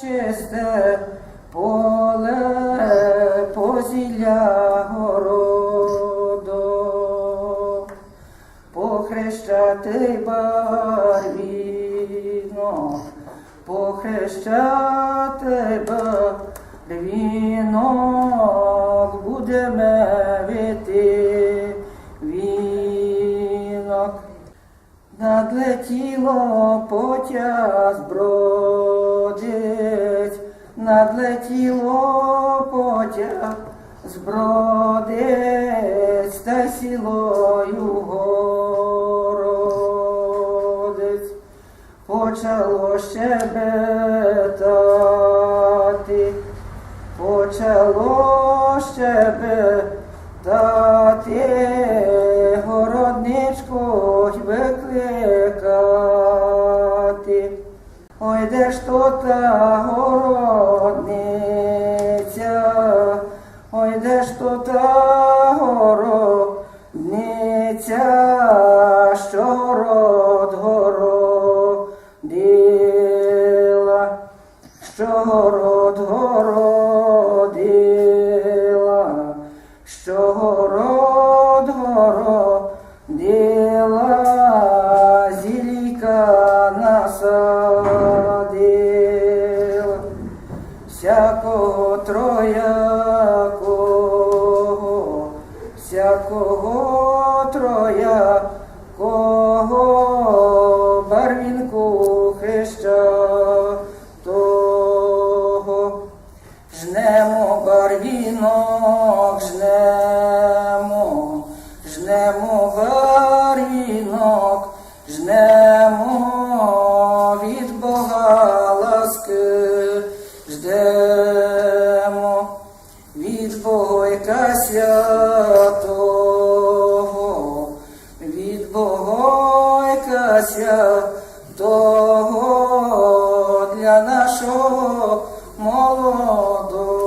чисте поле позілля городу, похрещати барвінок, похрещати барвінок, будемо вити Надлетіло потяг збродить, надлетіло потяг збродить, та сілою городить. Почало щебетати, почало щебетати, Ой, де ж то та городниця, ой, де ж то та городниця, що город городила, що город городила, що город городила, зіліка насадила, всякого троякого, всякого троякого, барвінку хреща того. Жнемо барвінок, жнемо, жнемо барвінок, жнемо від Бога ласки, Бога святого, від Бога святого для нашого молодого